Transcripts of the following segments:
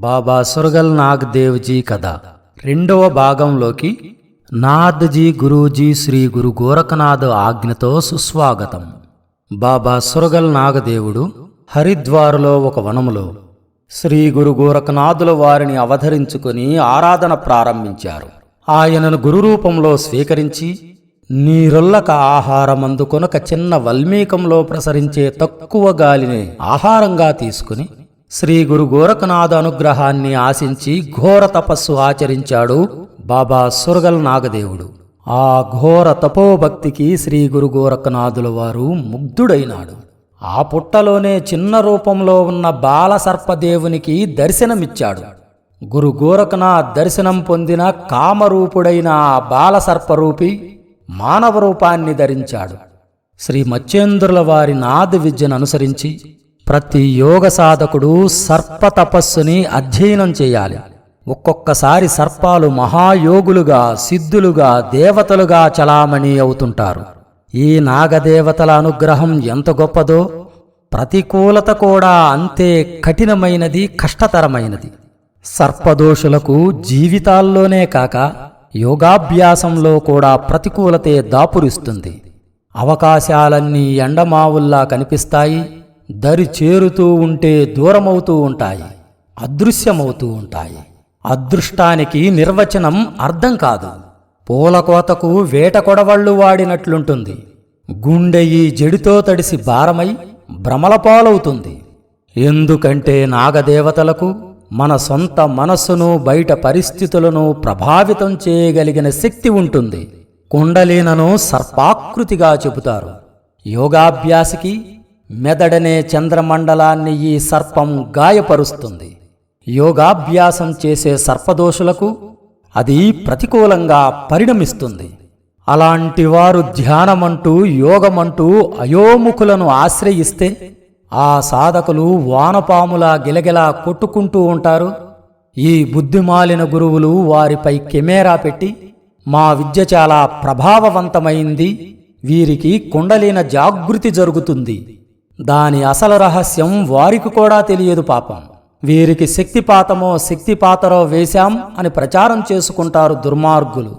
బాబా సురగల్ నాగ్ దేవ్జీ కథ. రెండవ భాగంలోకి నాథ్జీ గురూజీ శ్రీ గురు గోరఖనాథ్ ఆజ్ఞతో సుస్వాగతం. బాబా సురగల్ నాగదేవుడు హరిద్వారులో ఒక వనములో శ్రీ గురు గోరఖనాథుల వారిని అవధరించుకుని ఆరాధన ప్రారంభించారు. ఆయనను గురురూపంలో స్వీకరించి నీరొల్లక ఆహారమందుకొనక చిన్న వల్మీకంలో ప్రసరించే తక్కువ గాలిని ఆహారంగా తీసుకుని శ్రీ గురు గోరఖనాథ అనుగ్రహాన్ని ఆశించి ఘోర తపస్సు ఆచరించాడు బాబా సురగల్ నాగదేవుడు. ఆ ఘోర తపోభక్తికి శ్రీ గురు గోరఖనాథుల వారు ముగ్ధుడైనాడు. ఆ పుట్టలోనే చిన్న రూపంలో ఉన్న బాల సర్పదేవునికి దర్శనమిచ్చాడు. గురు గోరఖనాథ్ దర్శనం పొందిన కామరూపుడైన ఆ బాల సర్పరూపి మానవ రూపాన్ని ధరించాడు. శ్రీ మచ్చేంద్రుల వారి నాద విద్యను అనుసరించి ప్రతి యోగ సాధకుడు సర్ప తపస్సుని అధ్యయనం చేయాలి. ఒక్కొక్కసారి సర్పాలు మహాయోగులుగా సిద్ధులుగా దేవతలుగా చలామణి అవుతుంటారు. ఈ నాగదేవతల అనుగ్రహం ఎంత గొప్పదో ప్రతికూలత కూడా అంతే కఠినమైనది కష్టతరమైనది. సర్పదోషులకు జీవితాల్లోనే కాక యోగాభ్యాసంలో కూడా ప్రతికూలతే దాపురిస్తుంది. అవకాశాలన్నీ ఎండమావుల్లా కనిపిస్తాయి. దరి చేరుతూ ఉంటే దూరమవుతూ ఉంటాయి అదృశ్యమవుతూ ఉంటాయి. అదృష్టానికి నిర్వచనం అర్థం కాదు. పూలకోతకు వేట కొడవళ్ళు వాడినట్లుంటుంది. గుండె ఈ జడితో తడిసి భారమై భ్రమలపాలవుతుంది. ఎందుకంటే నాగదేవతలకు మన సొంత మనస్సును బయట పరిస్థితులను ప్రభావితం చేయగలిగిన శక్తి ఉంటుంది. కుండలీనను సర్పాకృతిగా చెబుతారు. యోగాభ్యాసికి మెదడనే చంద్రమండలాన్ని ఈ సర్పం గాయపరుస్తుంది. యోగాభ్యాసం చేసే సర్పదోషులకు అది ప్రతికూలంగా పరిణమిస్తుంది. అలాంటి వారు ధ్యానమంటూ యోగమంటూ అయోముఖులను ఆశ్రయిస్తే ఆ సాధకులు వానపాములా గిలగిలా కొట్టుకుంటూ ఉంటారు. ఈ బుద్ధిమాలిన గురువులు వారిపై కెమెరా పెట్టి మా విద్య చాలా ప్రభావవంతమైంది. వీరికి కుండలీన జాగృతి జరుగుతుంది. దాని అసలు రహస్యం వారికి కూడా తెలియదు పాపం. వీరికి శక్తిపాతమో శక్తిపాతరో వేశాం అని ప్రచారం చేసుకుంటారు దుర్మార్గులు.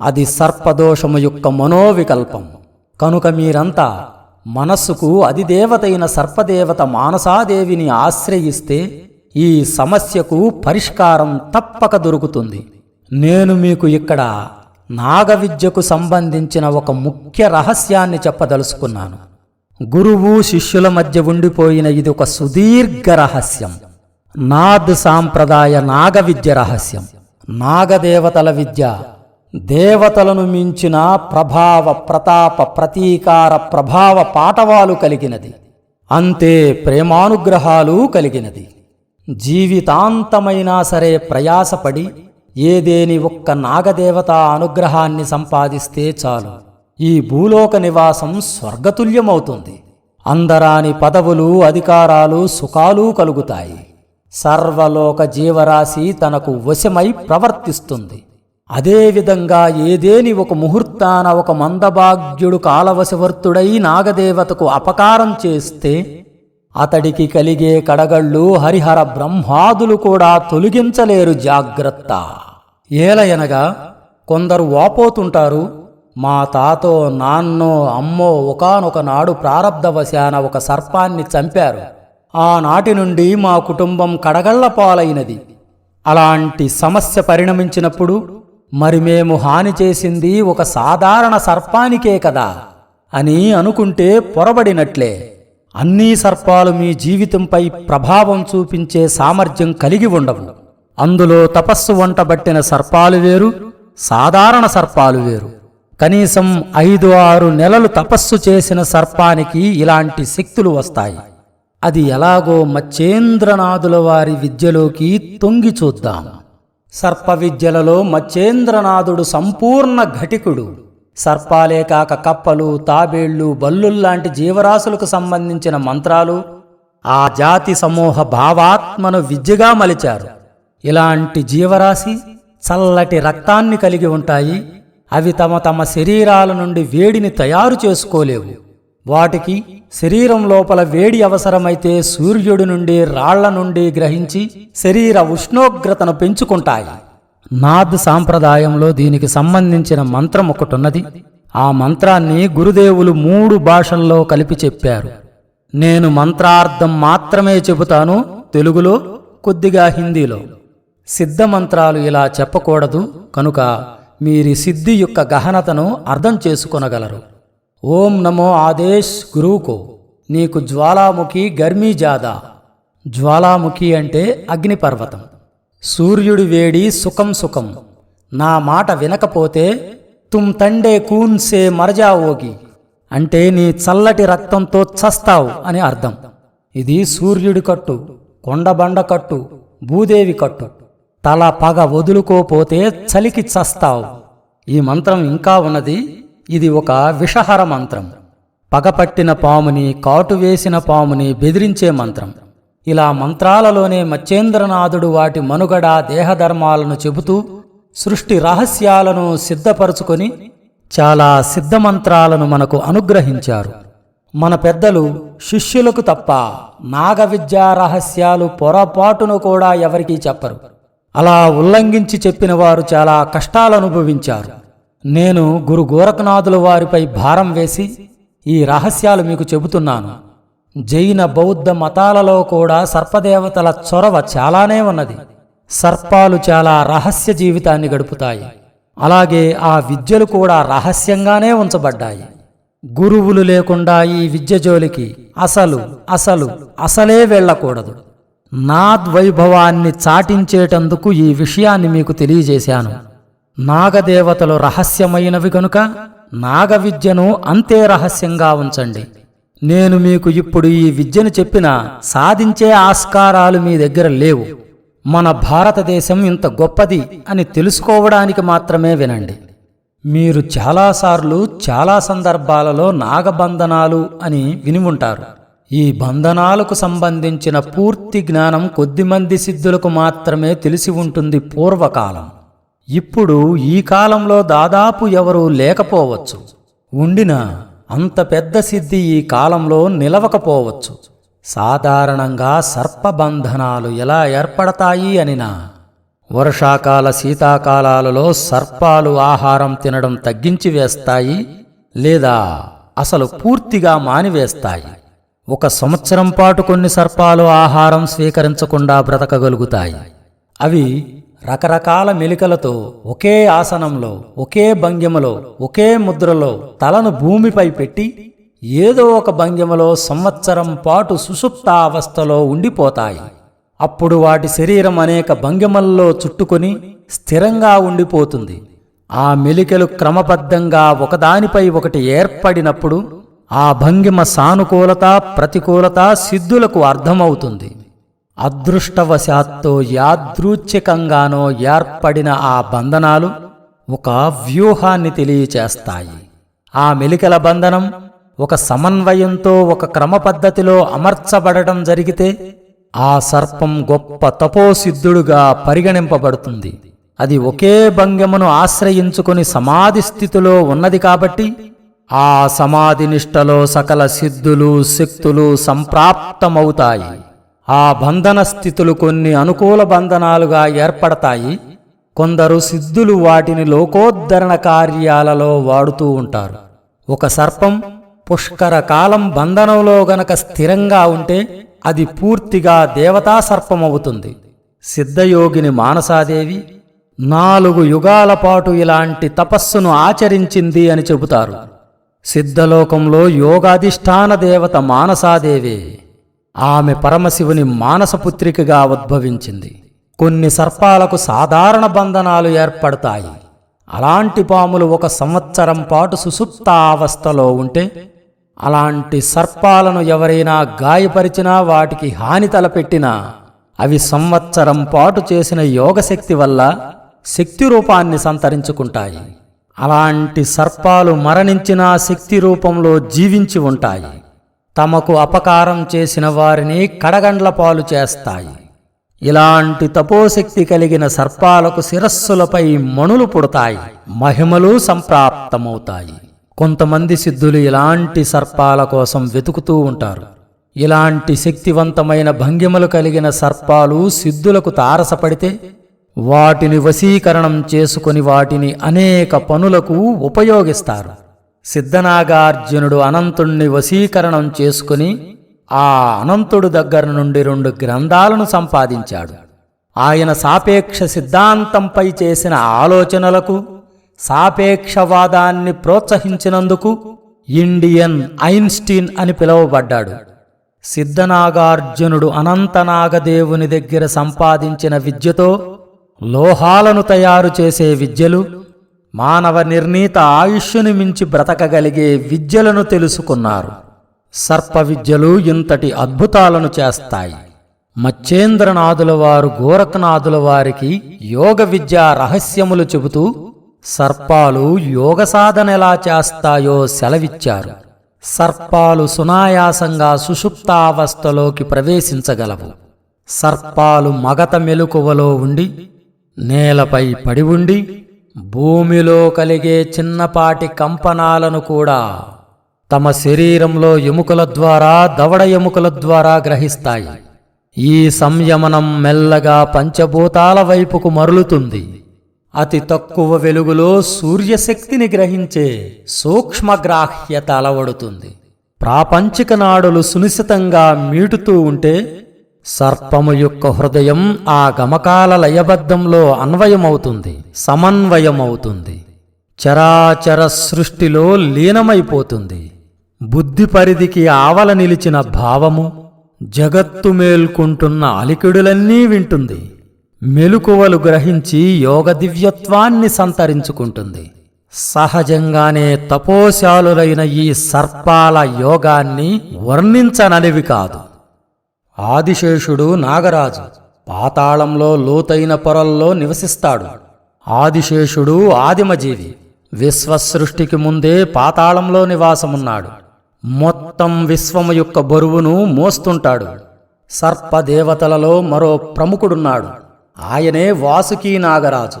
అది సర్పదోషము యొక్క మనోవికల్పం. కనుక మీరంతా మనస్సుకు అధిదేవతైన సర్పదేవత మానసాదేవిని ఆశ్రయిస్తే ఈ సమస్యకు పరిష్కారం తప్పక దొరుకుతుంది. నేను మీకు ఇక్కడ నాగవిద్యకు సంబంధించిన ఒక ముఖ్య రహస్యాన్ని చెప్పదలుచుకున్నాను. గురువు శిష్యుల మధ్య ఉండిపోయిన ఇది ఒక సుదీర్ఘ రహస్యం. నాద్ సాంప్రదాయ నాగ విద్య రహస్యం. నాగదేవతల విద్య. దేవతలను మించిన ప్రభావ ప్రతాప ప్రతీకార ప్రభావ పాటవాలు కలిగినది. అంతే ప్రేమానుగ్రహాలు కలిగినది. జీవితాంతమైనా సరే ప్రయాసపడి ఏదేని ఒక్క నాగదేవత అనుగ్రహాన్ని సంపాదిస్తే చాలు. ఈ భూలోక నివాసం స్వర్గతుల్యమవుతుంది. అందరాని పదవులు అధికారాలు సుఖాలు కలుగుతాయి. సర్వలోక జీవరాశి తనకు వశమై ప్రవర్తిస్తుంది. అదేవిధంగా ఏదేని ఒక ముహూర్తాన ఒక మందభాగ్యుడు కాలవశవర్తుడై నాగదేవతకు అపకారం చేస్తే అతడికి కలిగే కడగళ్ళు హరిహర బ్రహ్మాదులు కూడా తొలగించలేరు జాగ్రత్త. ఏలయనగా కొందరు వాపోతుంటారు మా తాతో నాన్నో అమ్మో ఒకనొక నాడు ప్రారబ్ధవశాన ఒక సర్పాన్ని చంపారు. ఆనాటి నుండి మా కుటుంబం కడగళ్ళ పాలైనది. అలాంటి సమస్య పరిణమించినప్పుడు మరి మేము హాని చేసింది ఒక సాధారణ సర్పానికే కదా అని అనుకుంటే పొరబడినట్లే. అన్నీ సర్పాలు మీ జీవితంపై ప్రభావం చూపించే సామర్థ్యం కలిగి ఉండవు. అందులో తపస్సు వంటబట్టిన సర్పాలు వేరు సాధారణ సర్పాలు వేరు. కనీసం ఐదు ఆరు నెలలు తపస్సు చేసిన సర్పానికి ఇలాంటి శక్తులు వస్తాయి. అది ఎలాగో మచ్చేంద్రనాథుల వారి విద్యలోకి తొంగి చూద్దాం. సర్ప విద్యలలో మచ్చేంద్రనాథుడు సంపూర్ణ ఘటికుడు. సర్పాలే కాక కప్పలు తాబేళ్ళు బల్లుల్లాంటి జీవరాశులకు సంబంధించిన మంత్రాలు ఆ జాతి సమూహ భావాత్మను విద్యగా మలిచారు. ఇలాంటి జీవరాశి చల్లటి రక్తాన్ని కలిగి ఉంటాయి. అవి తమ తమ శరీరాల నుండి వేడిని తయారు చేసుకోలేవు. వాటికి శరీరం లోపల వేడి అవసరమైతే సూర్యుడి నుండి రాళ్ళ నుండి గ్రహించి శరీర ఉష్ణోగ్రతను పెంచుకుంటాయి. నాద్ సాంప్రదాయంలో దీనికి సంబంధించిన మంత్రం ఒకటున్నది. ఆ మంత్రాన్ని గురుదేవులు మూడు భాషల్లో కలిపి చెప్పారు. నేను మంత్రార్థం మాత్రమే చెబుతాను తెలుగులో కొద్దిగా హిందీలో. సిద్ధ మంత్రాలు ఇలా చెప్పకూడదు కనుక మీరి సిద్ధి యొక్క గహనతను అర్థం చేసుకొనగలరు. ఓం నమో ఆదేశ్ గురువుకు. నీకు జ్వాలాముఖి గర్మీ జాదా. జ్వాలాముఖి అంటే అగ్నిపర్వతం. సూర్యుడి వేడి సుఖం సుఖం. నా మాట వినకపోతే తుమ్ తండే కూన్ సే మరజావోగి అంటే నీ చల్లటి రక్తంతో చస్తావు అని అర్థం. ఇది సూర్యుడి కట్టు కొండబండ కట్టు భూదేవి కట్టు. తల పగ వదులుకోపోతే చలికి చస్తావు. ఈ మంత్రం ఇంకా ఉన్నది ఇది ఒక విషహర మంత్రం. పగపట్టిన పాముని కాటు వేసిన పాముని బెదిరించే మంత్రం. ఇలా మంత్రాలలోనే మచ్చేంద్రనాథుడు వాటి మనుగడ దేహధర్మాలను చెబుతూ సృష్టి రహస్యాలను సిద్ధపరుచుకొని చాలా సిద్ధమంత్రాలను మనకు అనుగ్రహించారు. మన పెద్దలు శిష్యులకు తప్ప నాగ విద్యా రహస్యాలు పొరపాటును కూడా ఎవరికీ చెప్పరు. అలా ఉల్లంఘించి చెప్పిన వారు చాలా కష్టాలు అనుభవించారు నేను గురు గోరఖనాథుల వారిపై భారం వేసి ఈ రహస్యాలు మీకు చెబుతున్నాను. జైన బౌద్ధ మతాలలో కూడా సర్పదేవతల చొరవ చాలానే ఉన్నది. సర్పాలు చాలా రహస్య జీవితాన్ని గడుపుతాయి. అలాగే ఆ విద్యలు కూడా రహస్యంగానే ఉంచబడ్డాయి. గురువులు లేకుండా ఈ విద్య జోలికి అసలు అసలు అసలే వెళ్ళకూడదు. నాద్వైభవాన్ని చాటించేటందుకు ఈ విషయాన్ని మీకు తెలియజేశాను. నాగదేవతలు రహస్యమైనవి గనుక నాగ విద్యను అంతే రహస్యంగా ఉంచండి. నేను మీకు ఇప్పుడు ఈ విద్యను చెప్పిన సాధించే ఆస్కారాలు మీ దగ్గర లేవు. మన భారతదేశం ఇంత గొప్పది అని తెలుసుకోవడానికి మాత్రమే వినండి. మీరు చాలాసార్లు చాలా సందర్భాలలో నాగబంధనాలు అని విని ఉంటారు. ఈ బంధనాలకు సంబంధించిన పూర్తి జ్ఞానం కొద్దిమంది సిద్ధులకు మాత్రమే తెలిసి ఉంటుంది పూర్వకాలం. ఇప్పుడు ఈ కాలంలో దాదాపు ఎవరూ లేకపోవచ్చు. ఉండినా అంత పెద్ద సిద్ధి ఈ కాలంలో నిలవకపోవచ్చు. సాధారణంగా సర్పబంధనాలు ఎలా ఏర్పడతాయి అనినా? వర్షాకాల శీతాకాలాలలో సర్పాలు ఆహారం తినడం తగ్గించి వేస్తాయి లేదా అసలు పూర్తిగా మానివేస్తాయి? ఒక సంవత్సరం పాటు కొన్ని సర్పాలు ఆహారం స్వీకరించకుండా బ్రతకగలుగుతాయి. అవి రకరకాల మెలికలతో ఒకే ఆసనంలో ఒకే భంగిమలో ఒకే ముద్రలో తలను భూమిపై పెట్టి ఏదో ఒక భంగిమలో సంవత్సరం పాటు సుషుప్త అవస్థలో ఉండిపోతాయి. అప్పుడు వాటి శరీరం అనేక భంగిమల్లో చుట్టుకొని స్థిరంగా ఉండిపోతుంది. ఆ మెలికలు క్రమబద్ధంగా ఒకదానిపై ఒకటి ఏర్పడినప్పుడు ఆ భంగిమ సానుకూలత ప్రతికూలత సిద్ధులకు అర్థమవుతుంది. అదృష్టవశాత్తు యాదృచ్ఛికంగానో ఏర్పడిన ఆ బంధనాలు ఒక వ్యూహాన్ని తెలియచేస్తాయి. ఆ మెలికల బంధనం ఒక సమన్వయంతో ఒక క్రమపద్ధతిలో అమర్చబడటం జరిగితే ఆ సర్పం గొప్ప తపోసిద్ధుడుగా పరిగణింపబడుతుంది. అది ఒకే భంగమును ఆశ్రయించుకుని సమాధి స్థితిలో ఉన్నది కాబట్టి ఆ సమాధినిష్టలో సకల సిద్ధులు శక్తులు సంప్రాప్తమవుతాయి. ఆ బంధన స్థితులు కొన్ని అనుకూల బంధనాలుగా ఏర్పడతాయి. కొందరు సిద్ధులు వాటిని లోకోద్ధరణ కార్యాలలో వాడుతూ ఉంటారు. ఒక సర్పం పుష్కర కాలం బంధనంలో గనక స్థిరంగా ఉంటే అది పూర్తిగా దేవతా సర్పమవుతుంది. సిద్ధయోగిని మానసాదేవి నాలుగు యుగాల పాటు ఇలాంటి తపస్సును ఆచరించింది అని చెబుతారు. సిద్ధలోకంలో యోగాధిష్టాన దేవత మానసాదేవి. ఆమె పరమశివుని మానసపుత్రికగా ఉద్భవించింది. కొన్ని సర్పాలకు సాధారణ బంధనాలు ఏర్పడతాయి. అలాంటి పాములు ఒక సంవత్సరం పాటు సుసుప్తావస్థలో ఉంటే అలాంటి సర్పాలను ఎవరైనా గాయపరిచినా వాటికి హాని తలపెట్టినా అవి సంవత్సరం పాటు చేసిన యోగశక్తి వల్ల శక్తి రూపాన్ని సంతరించుకుంటాయి. అలాంటి సర్పాలు మరణించిన శక్తి రూపంలో జీవించి ఉంటాయి. తమకు అపకారం చేసిన వారిని కడగండ్ల పాలు చేస్తాయి. ఇలాంటి తపోశక్తి కలిగిన సర్పాలకు శిరస్సులపై మణులు పుడతాయి. మహిమలు సంప్రాప్తమవుతాయి. కొంతమంది సిద్ధులు ఇలాంటి సర్పాల కోసం వెతుకుతూ ఉంటారు. ఇలాంటి శక్తివంతమైన భంగిమలు కలిగిన సర్పాలు సిద్ధులకు తారసపడితే వాటిని వశీకరణం చేసుకుని వాటిని అనేక పనులకు ఉపయోగిస్తారు. సిద్ధనాగార్జునుడు అనంతుణ్ణి వశీకరణం చేసుకుని ఆ అనంతుడు దగ్గర నుండి రెండు గ్రంథాలను సంపాదించాడు. ఆయన సాపేక్ష సిద్ధాంతంపై చేసిన ఆలోచనలకు సాపేక్షవాదాన్ని ప్రోత్సహించినందుకు ఇండియన్ ఐన్స్టీన్ అని పిలువబడ్డాడు. సిద్ధనాగార్జునుడు అనంతనాగదేవుని దగ్గర సంపాదించిన విద్యతో లోహాలను తయారు చేసే విద్యలు మానవ నిర్ణీత ఆయుష్యుని మించి బ్రతకగలిగే విద్యలను తెలుసుకున్నారు. సర్ప విద్యలు ఇంతటి అద్భుతాలను చేస్తాయి. మచ్చేంద్రనాథుల వారు గోరఖనాథుల వారికి యోగ విద్యా రహస్యములు చెబుతూ సర్పాలు యోగ సాధన ఎలా చేస్తాయో సెలవిచ్చారు. సర్పాలు సునాయాసంగా సుషుప్తావస్థలోకి ప్రవేశించగలవు. సర్పాలు మగత మెలకువలో ఉండి నేలపై పడి ఉండి భూమిలో కలిగే చిన్నపాటి కంపనాలను కూడా తమ శరీరంలో ఎముకల ద్వారా దవడ ఎముకల ద్వారా గ్రహిస్తాయి. ఈ సంయమనం మెల్లగా పంచభూతాల వైపుకు మరులుతుంది. అతి తక్కువ వెలుగులో సూర్యశక్తిని గ్రహించే సూక్ష్మగ్రాహ్యత అలవడుతుంది. ప్రాపంచిక నాడులు సునిశితంగా మీటుతూ ఉంటే సర్పము యొక్క హృదయం ఆ గమకాల లయబద్ధంలో అన్వయమవుతుంది సమన్వయమవుతుంది. చరాచర సృష్టిలో లీనమైపోతుంది. బుద్ధి పరిధికి ఆవల నిలిచిన భావము జగత్తు మేల్కుంటున్న అలికిడులన్నీ వింటుంది. మెలుకువలు గ్రహించి యోగ దివ్యత్వాన్ని సంతరించుకుంటుంది. సహజంగానే తపోశాలులైన ఈ సర్పాల యోగాన్ని వర్ణించననివి కాదు. ఆదిశేషుడు నాగరాజు పాతాళంలో లోతైన పొరల్లో నివసిస్తాడు. ఆదిశేషుడు ఆదిమజీవి విశ్వసృష్టికి ముందే పాతాళంలో నివాసమున్నాడు. మొత్తం విశ్వము యొక్క బరువును మోస్తుంటాడు. సర్పదేవతలలో మరో ప్రముఖుడున్నాడు. ఆయనే వాసుకీ నాగరాజు.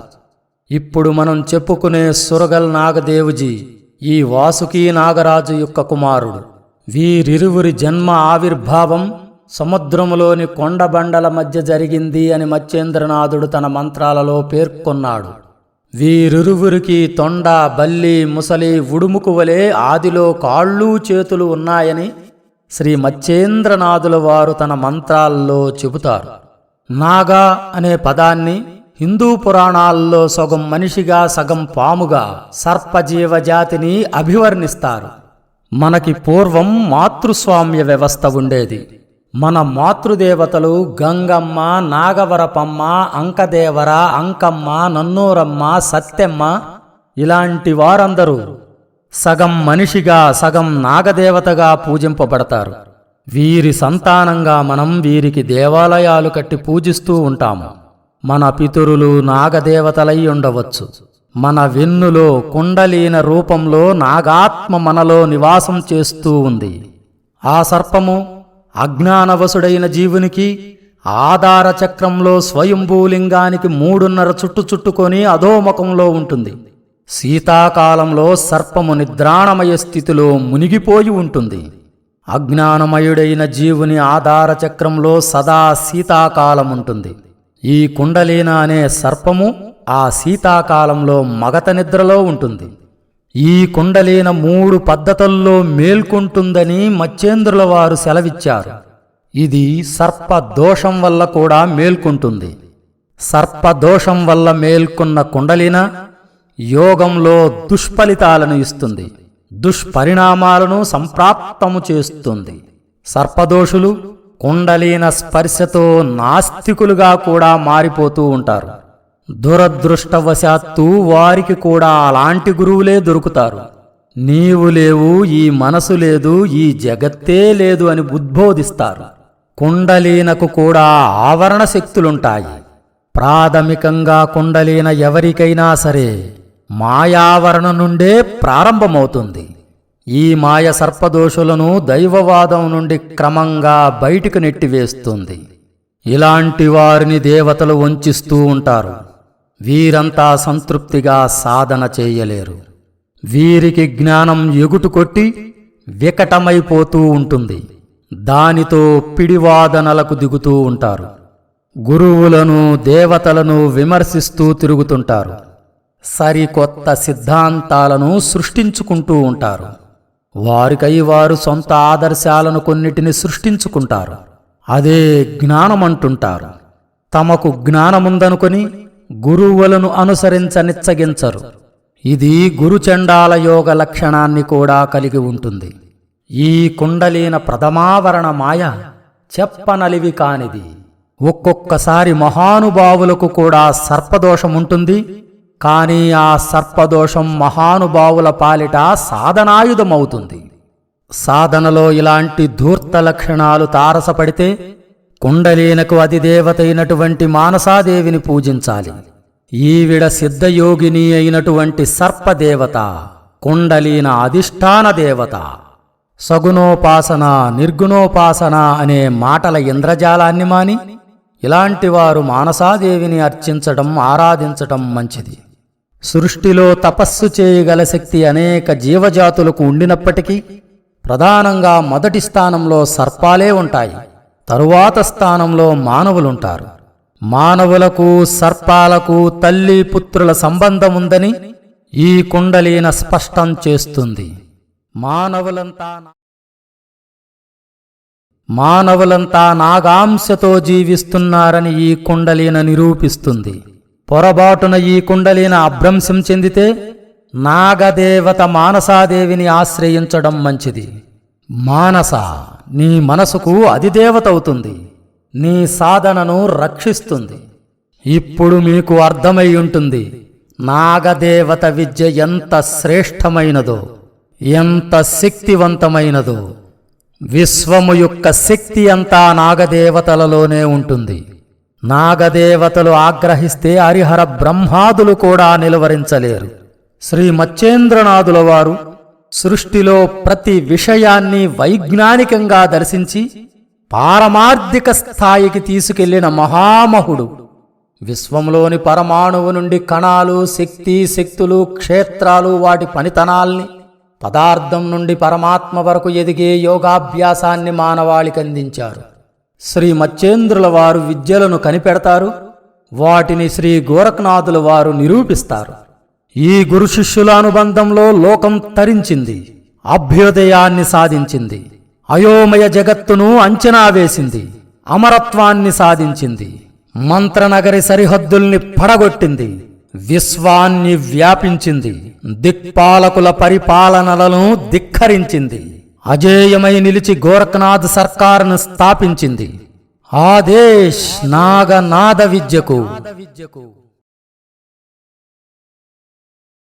ఇప్పుడు మనం చెప్పుకునే సురగల్ నాగదేవుజీ ఈ వాసుకీ నాగరాజు యొక్క కుమారుడు. వీరిరువురి జన్మ ఆవిర్భావం సముద్రములోని కొండబండల మధ్య జరిగింది అని మత్స్యేంద్రనాథుడు తన మంత్రాలలో పేర్కొన్నాడు. వీరిరువురికి తొండ బల్లి ముసలి ఉడుముకు వలె ఆదిలో కాళ్ళు చేతులు ఉన్నాయని శ్రీ మత్స్యేంద్రనాథుల వారు తన మంత్రాల్లో చెబుతారు. నాగా అనే పదాన్ని హిందూ పురాణాల్లో సగం మనిషిగా సగం పాముగా సర్పజీవజాతిని అభివర్ణిస్తారు. మనకి పూర్వం మాతృస్వామ్య వ్యవస్థ ఉండేది. మన మాతృదేవతలు గంగమ్మ నాగవరపమ్మ అంకదేవర అంకమ్మ నన్నూరమ్మ సత్యమ్మ ఇలాంటి వారందరూ సగం మనిషిగా సగం నాగదేవతగా పూజింపబడతారు. వీరి సంతానంగా మనం వీరికి దేవాలయాలు కట్టి పూజిస్తూ ఉంటాము. మన పితరులు నాగదేవతలై ఉండవచ్చు. మన వెన్నులో కుండలీన రూపంలో నాగాత్మ మనలో నివాసం చేస్తూ ఉంది. ఆ సర్పము అజ్ఞానవసుడైన జీవునికి ఆధార చక్రంలో స్వయంభూలింగానికి మూడున్నర చుట్టు చుట్టుకొని అధోముఖంలో ఉంటుంది. శీతాకాలంలో సర్పము నిద్రాణమయ స్థితిలో మునిగిపోయి ఉంటుంది. అజ్ఞానమయుడైన జీవుని ఆధార చక్రంలో సదా శీతాకాలం ఉంటుంది. ఈ కుండలీన అనే సర్పము ఆ శీతాకాలంలో మగత నిద్రలో ఉంటుంది. ఈ కుండలీన మూడు పద్ధతుల్లో మేల్కొంటుందని మచ్చేంద్రుల వారు సెలవిచ్చారు. ఇది సర్ప దోషం వల్ల కూడా మేల్కొంటుంది. సర్పదోషం వల్ల మేల్కొన్న కుండలిన యోగంలో దుష్ఫలితాలను ఇస్తుంది. దుష్పరిణామాలను సంప్రాప్తము చేస్తుంది. సర్పదోషులు కుండలీన స్పర్శతో నాస్తికులుగా కూడా మారిపోతూ ఉంటారు. దురదృష్టవశాత్తు వారికి కూడా అలాంటి గురువులే దొరుకుతారు. నీవు లేవు ఈ మనసు లేదు ఈ జగత్తే లేదు అని ఉద్బోధిస్తారు. కుండలీనకు కూడా ఆవరణ శక్తులుంటాయి. ప్రాథమికంగా కుండలీన ఎవరికైనా సరే మాయావరణ నుండే ప్రారంభమవుతుంది. ఈ మాయ సర్పదోషులను దైవవాదం నుండి క్రమంగా బయటికి నెట్టివేస్తుంది. ఇలాంటి వారిని దేవతలు వంచిస్తూ ఉంటారు. వీరంతా సంతృప్తిగా సాధన చేయలేరు. వీరికి జ్ఞానం ఎగుటుకొట్టి వికటమైపోతూ ఉంటుంది. దానితో పిడివాదనలకు దిగుతూ ఉంటారు. గురువులను దేవతలను విమర్శిస్తూ తిరుగుతుంటారు. సరికొత్త సిద్ధాంతాలను సృష్టించుకుంటూ ఉంటారు. వారికై వారు సొంత ఆదర్శాలను కొన్నిటిని సృష్టించుకుంటారు. అదే జ్ఞానమంటుంటారు. తమకు జ్ఞానముందనుకొని గురువులను అనుసరించనిచ్చగించరు. ఇది గురుచండాల యోగ లక్షణాన్ని కూడా కలిగి ఉంటుంది. ఈ కుండలీన ప్రథమావరణ మాయ చెప్పనలివి కానిది. ఒక్కొక్కసారి మహానుభావులకు కూడా సర్పదోషముంటుంది. కానీ ఆ సర్పదోషం మహానుభావుల పాలిట సాధనాయుధమవుతుంది. సాధనలో ఇలాంటి ధూర్త లక్షణాలు తారసపడితే కుండలీనకు అధిదేవతైనటువంటి మానసాదేవిని పూజించాలి. ఈవిడ సిద్ధయోగిని అయినటువంటి సర్పదేవత కుండలీన అధిష్టాన దేవత సగుణోపాసన నిర్గుణోపాసన అనే మాటల ఇంద్రజాలాన్ని మాని ఇలాంటి వారు మానసాదేవిని అర్చించటం ఆరాధించటం మంచిది. సృష్టిలో తపస్సు చేయగల శక్తి అనేక జీవజాతులకు ఉండినప్పటికీ ప్రధానంగా మొదటి స్థానంలో సర్పాలే ఉంటాయి. తరువాత స్థానంలో మానవులుంటారు. మానవులకు సర్పాలకు తల్లి పుత్రుల సంబంధం ఉందని ఈ కుండలీన స్పష్టం చేస్తుంది. మానవులంతా మానవులంతా నాగాంశతో జీవిస్తున్నారని ఈ కుండలీన నిరూపిస్తుంది. పొరబాటున ఈ కుండలీన అభ్రంశం చెందితే నాగదేవత మానసాదేవిని ఆశ్రయించడం మంచిది. మానస నీ మనసుకు అధిదేవత అవుతుంది నీ సాధనను రక్షిస్తుంది. ఇప్పుడు మీకు అర్థమై ఉంటుంది నాగదేవత విద్య ఎంత శ్రేష్టమైనదో ఎంత శక్తివంతమైనదో. విశ్వము యొక్క శక్తి అంతా నాగదేవతలలోనే ఉంటుంది. నాగదేవతలు ఆగ్రహిస్తే హరిహర బ్రహ్మాదులు కూడా నిలువరించలేరు. శ్రీ మచ్చేంద్రనాథుల వారు సృష్టిలో ప్రతి విషయాన్ని వైజ్ఞానికంగా దర్శించి పారమార్థిక స్థాయికి తీసుకెళ్ళిన మహామహుడు. విశ్వంలోని పరమాణువు నుండి కణాలు శక్తి శక్తులు క్షేత్రాలు వాటి పనితనాల్ని పదార్థం నుండి పరమాత్మ వరకు ఎదిగే యోగాభ్యాసాన్ని మానవాళికి అందించారు. శ్రీ మచ్చేంద్రుల వారు విద్యలను కనిపెడతారు వాటిని శ్రీ గోరఖనాథుల వారు నిరూపిస్తారు. ఈ గురు శిష్యుల అనుబంధంలో లోకం తరించింది అభ్యుదయాన్ని సాధించింది అయోమయ జగత్తును అంచనా వేసింది అమరత్వాన్ని సాధించింది మంత్రనగరి సరిహద్దుల్ని పడగొట్టింది విశ్వాన్ని వ్యాపించింది దిక్పాలకుల పరిపాలనలను ధిక్కరించింది అజేయమై నిలిచి గోరఖనాథ్ సర్కారును స్థాపించింది. ఆదేశ్ నాగనాద విద్యకు.